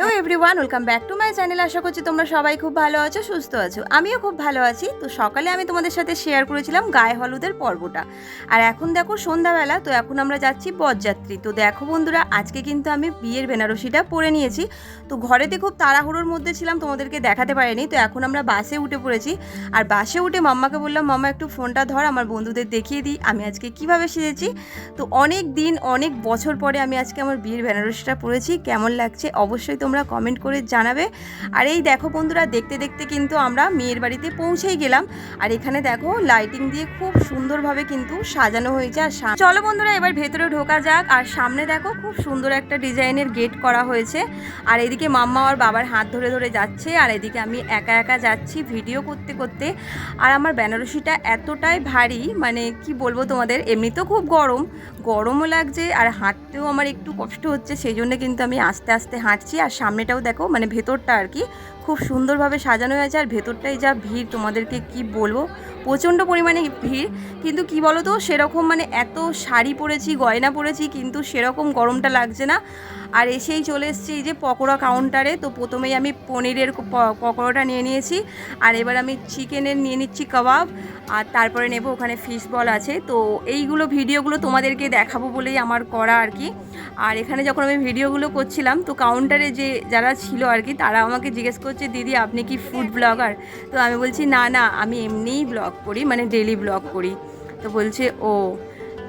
Hello everyone welcome back to my channel আশা করছি তোমরা সবাই খুব ভালো আছো, সুস্থ আছো। আমিও খুব ভালো আছি। তো সকালে আমি তোমাদের সাথে শেয়ার করেছিলাম গায়ে হলুদের পর্বটা। আর এখন দেখো সন্ধ্যাবেলা, তো এখন আমরা যাচ্ছি বরযাত্রী তো দেখো বন্ধুরা, আজকে কিন্তু আমি বিয়ের বেনারসিটা পরে নিয়েছি। তো ঘরেতে খুব তাড়াহুড়োর মধ্যে ছিলাম, তোমাদেরকে দেখাতে পারিনি। তো এখন আমরা বাসে উঠে পড়েছি। আর বাসে উঠে মাম্মাকে বললাম, মাম্মা, একটু ফোনটা ধর, আমার বন্ধুদের দেখিয়ে দিই। আমি আজকে কীভাবে সেজেছি? তো অনেক দিন, অনেক বছর পরে আমি আজকে আমার বিয়ের বেনারসিটা পরেছি। কেমন লাগছে? অবশ্যই তোমরা কমেন্ট করে জানাবে। আর এই দেখো বন্ধুরা, দেখতে দেখতে কিন্তু আমরা মেয়ের বাড়িতে পৌঁছেই গেলাম। আর এখানে দেখো লাইটিং দিয়ে খুব সুন্দরভাবে কিন্তু সাজানো হয়েছে। আর চলো বন্ধুরা, এবার ভেতরে ঢোকা যাক। আর সামনে দেখো খুব সুন্দর একটা ডিজাইনের গেট করা হয়েছে। আর এদিকে মাম্মা আর বাবার হাত ধরে ধরে যাচ্ছে। আর এদিকে আমি একা একা যাচ্ছি ভিডিও করতে করতে। আর আমার বেনারসিটা এতটাই ভারী মানে কি বলব তোমাদের, এমনিতেও খুব গরম। গরমও লাগছে আর হাঁটতেও আমার একটু কষ্ট হচ্ছে, সেই জন্য কিন্তু আমি আস্তে আস্তে হাঁটছি। আর সামনেটাও দেখো মানে ভেতরটা আর কি খুব সুন্দরভাবে সাজানো হয়েছে আর ভেতরটাই যা ভিড়, তোমাদেরকে কি বলব? প্রচণ্ড পরিমাণে ভিড়, কিন্তু কি বলো তো সেরকম মানে এত শাড়ি পরেছি, গয়না পরেছি, কিন্তু সেরকম গরমটা লাগছে না। আর এসেই চলে এসেছি এই যে পকোড়া কাউন্টারে তো প্রথমেই আমি পনিরের পকোড়াটা নিয়ে নিয়েছি। আর এবার আমি চিকেনের নিয়ে নিচ্ছি কাবাব, আর তারপরে নেব ওখানে ফিশ বল আছে। তো এইগুলো ভিডিওগুলো তোমাদেরকে দেখাবো বলেই আমার করা আর কি। আর এখানে যখন আমি ভিডিওগুলো করছিলাম, তো কাউন্টারে যে যারা ছিল আর কি, তারা আমাকে জিজ্ঞেস করছে দিদি, আপনি কি ফুড ব্লগার তো আমি বলছি, না না, আমি এমনিই ব্লগ করি মানে ডেলি ব্লগ করি। তো বলছে, ও।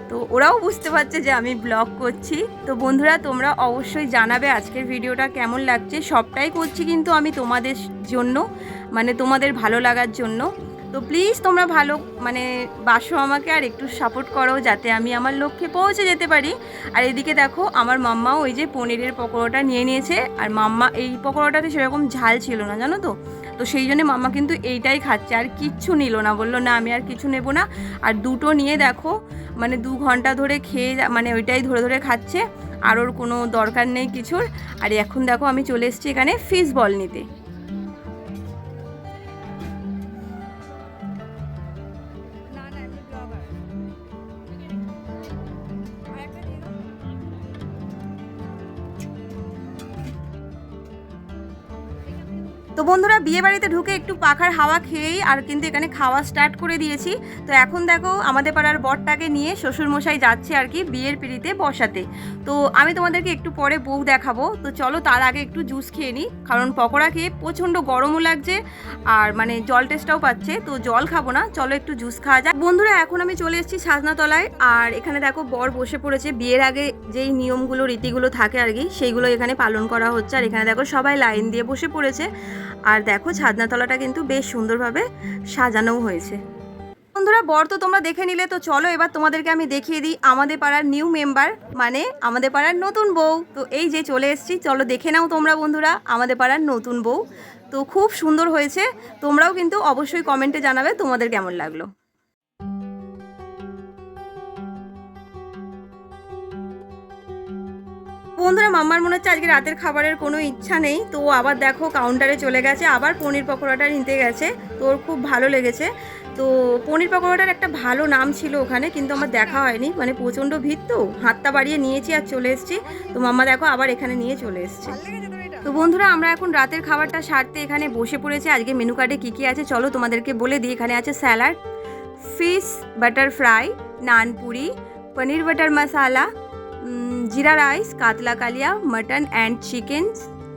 তো ওরাও বুঝতে পারছে যে আমি ব্লগ করছি। তো বন্ধুরা, তোমরা অবশ্যই জানাবে আজকের ভিডিওটা কেমন লাগছে। সবটাই করছি কিন্তু আমি তোমাদের জন্য মানে তোমাদের ভালো লাগার জন্য। তো প্লিজ তোমরা ভালো মানে বাসো আমাকে আর একটু সাপোর্ট করো যাতে আমি আমার লক্ষ্যে পৌঁছে যেতে পারি। আর এদিকে দেখো, আমার মাম্মাও ওই যে পনিরের পকোড়াটা নিয়ে নিয়েছে। আর মাম্মা, এই পকোড়াটাতে সেরকম ঝাল ছিল না, জানো তো? তো সেই জন্য মাম্মা কিন্তু এইটাই খাচ্ছে। আর কিচ্ছু নিল না, বলল, না, আমি আর কিছু নেব না। আর দুটো নিয়ে দেখো মানে দু ঘণ্টা ধরে খেয়ে মানে ওইটাই ধরে ধরে খাচ্ছে। আর ওর কোনো দরকার নেই কিছুর। আর এখন দেখো, আমি চলে এসেছি এখানে ফিস বল নিতে। তো বন্ধুরা বিয়ে বাড়িতে ঢুকে একটু পাখার হাওয়া খেয়েই আর কিন্তু এখানে খাওয়া স্টার্ট করে দিয়েছি। তো এখন দেখো, আমাদের পাড়ার বরটাকে নিয়ে শ্বশুরমশাই যাচ্ছে আর কি বিয়ের পিড়িতে বসাতে। তো আমি তোমাদেরকে একটু পরে বউ দেখাবো। তো চলো, তার আগে একটু জুস খেয়ে নিই কারণ পকোড়া খেয়ে প্রচণ্ড গরমও লাগছে আর মানে জল টেস্টটাও পাচ্ছে, তো জল খাব না, চলো একটু জুস খাওয়া যাক। বন্ধুরা, এখন আমি চলে এসেছি সাজনাতলায় আর এখানে দেখো, বর বসে পড়েছে। বিয়ের আগে যেই নিয়মগুলো, রীতিগুলো থাকে আর কি, সেইগুলো এখানে পালন করা হচ্ছে। আর এখানে দেখো, সবাই লাইন দিয়ে বসে পড়েছে। আর দেখো ছাদনাতলাটা কিন্তু বেশ সুন্দরভাবে সাজানোও হয়েছে। বন্ধুরা, বর তো তোমরা দেখে নিলে, তো চলো এবার তোমাদেরকে আমি দেখিয়ে দিই আমাদের পাড়ার নিউ মেম্বার মানে আমাদের পাড়ার নতুন বউ। তো এই যে চলে এসছি, চলো দেখে নাও তোমরা বন্ধুরা আমাদের পাড়ার নতুন বউ। তো খুব সুন্দর হয়েছে, তোমরাও কিন্তু অবশ্যই কমেন্টে জানাবে তোমাদের কেমন লাগল। বন্ধুরা, মাম্মার মনে হচ্ছে আজকে রাতের খাবারের কোনো ইচ্ছা নেই। তো আবার দেখো কাউন্টারে চলে গেছে, আবার পনির পকোড়াটা নিতে গেছে। তো ওর খুব ভালো লেগেছে। তো পনির পকোড়াটার একটা ভালো নাম ছিল ওখানে, কিন্তু আমার দেখা হয়নি। মানে প্রচণ্ড ভিড় তো, হাতটা বাড়িয়ে নিয়েছি আর চলে এসেছি। তো মাম্মা দেখো আবার এখানে নিয়ে চলে এসছে। তো বন্ধুরা, আমরা এখন রাতের খাবারটা সারতে এখানে বসে পড়েছি। আজকে মেনু কার্ডে কী কী আছে চলো তোমাদেরকে বলে দিই। এখানে আছে স্যালাড ফিশ বাটার ফ্রাই নানপুরি পনির বাটার মশালা জিরা রাইস, কাতলা কালিয়া, mutton and chicken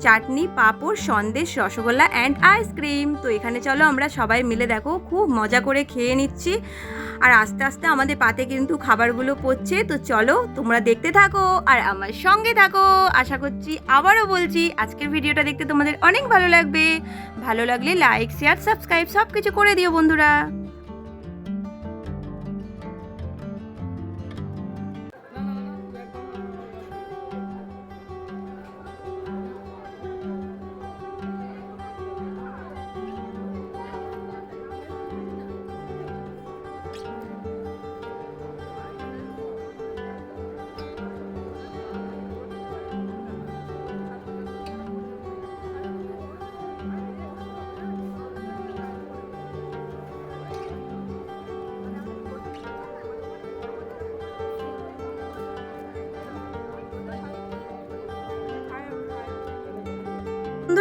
chutney, papad, sandesh, rasgulla and ice cream তো এখানে চলো আমরা সবাই মিলে দেখো, খুব মজা করে খেয়ে নিচ্ছি। আর আস্তে আস্তে আমাদের পাতে কিন্তু খাবারগুলো পড়ছে। তো চলো তোমরা দেখতে থাকো আর আমার সঙ্গে থাকো। আশা করছি আবারও বলছি, আজকের ভিডিওটা দেখতে তোমাদের অনেক ভালো লাগবে। ভালো লাগলে লাইক শেয়ার সাবস্ক্রাইব সব কিছু করে দিও বন্ধুরা।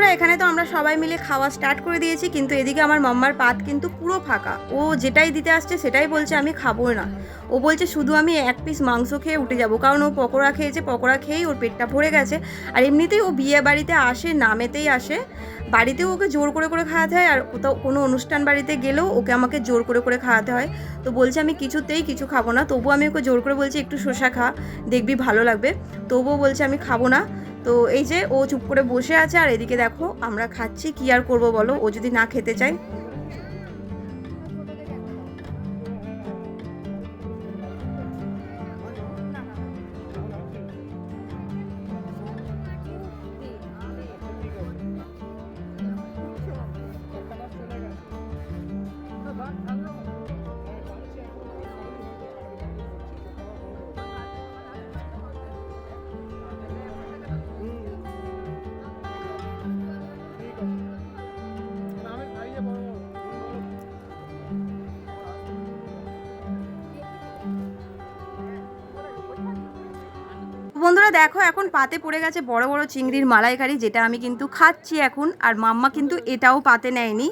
বন্ধুরা, এখানে তো আমরা সবাই মিলে খাওয়া স্টার্ট করে দিয়েছি, কিন্তু এদিকে আমার মাম্মার পাত কিন্তু পুরো ফাঁকা। ও যেটাই দিতে আসছে সেটাই বলছে আমি খাব না। ও বলছে, শুধু আমি এক পিস মাংস খেয়ে উঠে যাব। কারণ ও পকোড়া খেয়েছে, পকোড়া খেয়েই ওর পেটটা ভরে গেছে। আর এমনিতেই ও বিয়ে বাড়িতে আসে, নামেতেই আসে। বাড়িতেও ওকে জোর করে করে খাওয়াতে হয়, আর কোথাও কোনো অনুষ্ঠান বাড়িতে গেলেও ওকে আমাকে জোর করে করে খাওয়াতে হয়। তো বলছে, আমি কিছুতেই কিছু খাব না। তবুও আমি ওকে জোর করে বলছি, একটু শসা খা, দেখবি ভালো লাগবে। তবুও বলছে, আমি খাব না। তো এই যে ও চুপ করে বসে আছে আর এদিকে দেখো আমরা খাচ্ছি, কি আর করব বলো? ও যদি না খেতে চায় বন্ধুরা দেখো, এখন পাতে পড়ে গেছে বড় বড় চিংড়ির মালাইকারি, যেটা আমি কিন্তু খাচ্ছি এখন, আর মাম্মা কিন্তু এটাও পাতে নেয়নি।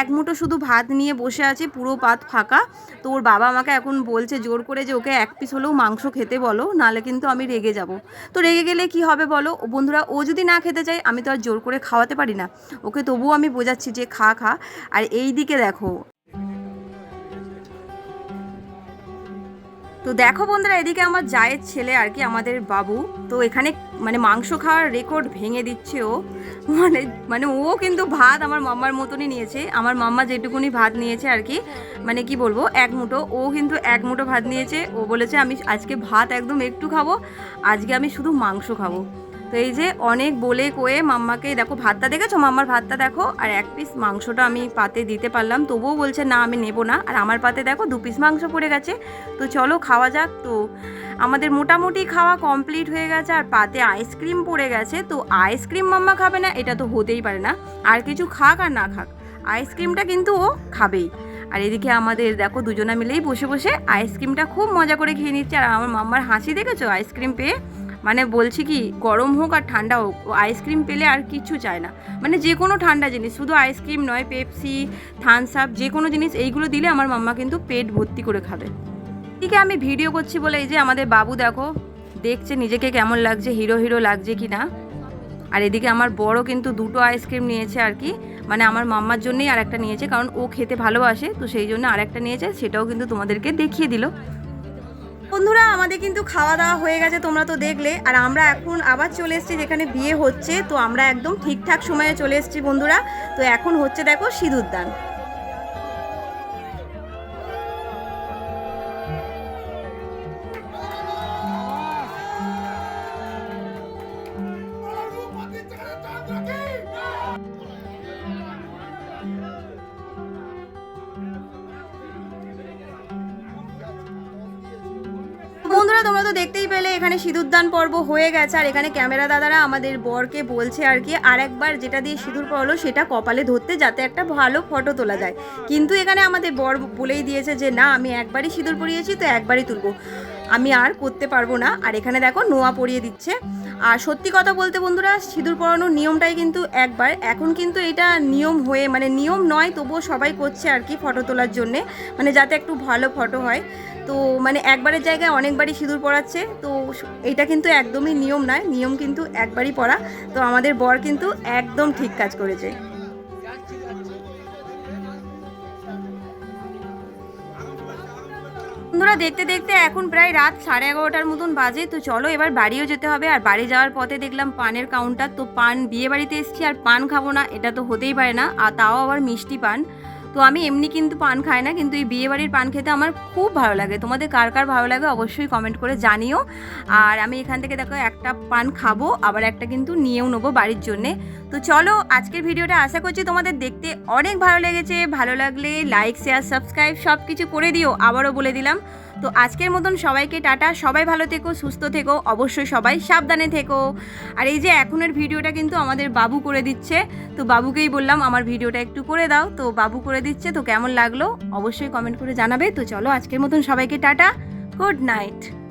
এক মুঠো শুধু ভাত নিয়ে বসে আছে, পুরো পাত ফাঁকা। তো ওর বাবা আমাকে এখন বলছে, জোর করে যে ওকে এক পিস হলেও মাংস খেতে বলো নাহলে কিন্তু আমি রেগে যাব। তো রেগে গেলে কি হবে বলো? বন্ধুরা, ও যদি না খেতে চায়, আমি তো আর জোর করে খাওয়াতে পারি না। ওকে তবুও আমি বোঝাচ্ছি যে খা খা। আর এই দিকে দেখো তো দেখো বন্ধুরা, এদিকে আমার জায়ের ছেলে আর কি, আমাদের বাবু। তো এখানে মানে মাংস খাওয়ার রেকর্ড ভেঙে দিচ্ছে ও। মানে মানে ও কিন্তু ভাত আমার মাম্মার মতনই নিয়েছে। আমার মাম্মা যেটুকুনি ভাত নিয়েছে আর কি মানে কি বলব, এক মুঠো। ও কিন্তু এক মুঠো ভাত নিয়েছে। ও বলেছে, আমি আজকে ভাত একদম একটু খাব, আজকে আমি শুধু মাংস খাব। তো এই যে অনেক বলে কয়ে মাম্মাকে, দেখো ভাতটা দেখেছ? মাম্মার ভাতটা দেখো? আর এক পিস মাংসটা আমি পাতে দিতে পারলাম। তবুও বলছে, না, আমি নেব না। আর আমার পাতে দেখো দু পিস মাংস পড়ে গেছে। তো চলো খাওয়া যাক। তো আমাদের মোটামুটি খাওয়া কমপ্লিট হয়ে গেছে আর পাতে আইসক্রিম পড়ে গেছে। তো আইসক্রিম মাম্মা খাবে না, এটা তো হতেই পারে না। আর কিছু খাক আর না খাক আইসক্রিমটা কিন্তু ও খাবেই। আর এদিকে আমাদের দেখো দুজনা মিলেই বসে বসে আইসক্রিমটা খুব মজা করে খেয়ে নিচ্ছে। আর আমার মাম্মার হাসি দেখেছ? আইসক্রিম পেয়ে মানে বলছি কি, গরম হোক আর ঠান্ডা হোক, ও আইসক্রিম পেলে আর কিচ্ছু চায় না। মানে যে কোনো ঠান্ডা জিনিস, শুধু আইসক্রিম নয় পেপসি থামস আপ যে কোনো জিনিস, এইগুলো দিলে আমার মাম্মা কিন্তু পেট ভর্তি করে খাবে। ঠিক আমি ভিডিও করছি বলে এই যে আমাদের বাবু দেখো, দেখছে নিজেকে কেমন লাগছে হিরো হিরো লাগছে কি না আর এদিকে আমার বড় কিন্তু দুটো আইসক্রিম নিয়েছে আর কি মানে আমার মাম্মার জন্যই আর একটা নিয়েছে, কারণ ও খেতে ভালোবাসে, তো সেই জন্য আর একটা নিয়েছে, সেটাও কিন্তু তোমাদেরকে দেখিয়ে দিল। বন্ধুরা, আমাদের কিন্তু খাওয়া দাওয়া হয়ে গেছে, তোমরা তো দেখলে। আর আমরা এখন আবার চলে এসেছি, যেখানে বিয়ে হচ্ছে। তো আমরা একদম ঠিকঠাক সময়ে চলে এসেছি, বন্ধুরা। তো এখন হচ্ছে, দেখো, সিঁদুরদান। তোমরা তো দেখতেই পেলে, এখানে সিঁদুরদান পর্ব হয়ে গেছে। আর এখানে ক্যামেরা দাদারা আমাদের বরকে বলছে আর কি, আর একবার যেটা দিয়ে সিঁদুর পড়ল, সেটা কপালে ধরতে যাতে একটা ভালো ফটো তোলা যায়। কিন্তু এখানে আমাদের বর বলেই দিয়েছে যে, না, আমি একবারই সিঁদুর পরিয়েছি তো একবারই তুলবো। আমি আর করতে পারব না। আর এখানে দেখো, নোয়া পরিয়ে দিচ্ছে। আর সত্যি কথা বলতে বন্ধুরা, সিঁদুর পরানোর নিয়মটাই কিন্তু একবার। এখন কিন্তু এটা নিয়ম হয়ে মানে নিয়ম নয়, তবুও সবাই করছে আর কি ফটো তোলার জন্যে মানে যাতে একটু ভালো ফটো হয়। তো মানে একবারের জায়গায় অনেকবারই সিঁদুর পরাচ্ছে, তো এটা কিন্তু একদমই নিয়ম নয়, নিয়ম কিন্তু একবারই পরা। তো আমাদের বর কিন্তু একদম ঠিক কাজ করেছে। বন্ধুরা, দেখতে দেখতে এখন প্রায় রাত সাড়ে এগারোটার মতন বাজে, তো চলো এবার বাড়িও যেতে হবে। আর বাড়ি যাওয়ার পথে দেখলাম পানের কাউন্টার তো পান বিয়ে বাড়িতে এসেছি আর পান খাব না, এটা তো হতেই পারে না। আর তাও আবার মিষ্টি পান। তো আমি এমনি কিন্তু পান খাই না, কিন্তু এই বিয়ে বাড়ির পান খেতে আমার খুব ভালো লাগে। তোমাদের কার কার ভালো লাগে অবশ্যই কমেন্ট করে জানিও। আর আমি এখান থেকে দেখো একটা পান খাব, আবার একটা কিন্তু নিয়েও নেব বাড়ির জন্যে। তো চলো আজকের ভিডিওটা আশা করছি তোমাদের দেখতে অনেক ভালো লেগেছে। ভালো লাগলে লাইক শেয়ার সাবস্ক্রাইব সব কিছু করে দিও, আবারও বলে দিলাম। তো আজকের মতন সবাইকে টাটা। সবাই ভালো থেকো, সুস্থ থেকো, অবশ্যই সবাই সাবধানে থেকো। আর এই যে এখনের ভিডিওটা কিন্তু আমাদের বাবু করে দিচ্ছে। তো বাবুকেই বললাম আমার ভিডিওটা একটু করে দাও। তো বাবু করে দিচ্ছে, তো কেমন লাগল অবশ্যই কমেন্ট করে জানাবে। তো চলো আজকের মতন সবাইকে টাটা, গুড নাইট।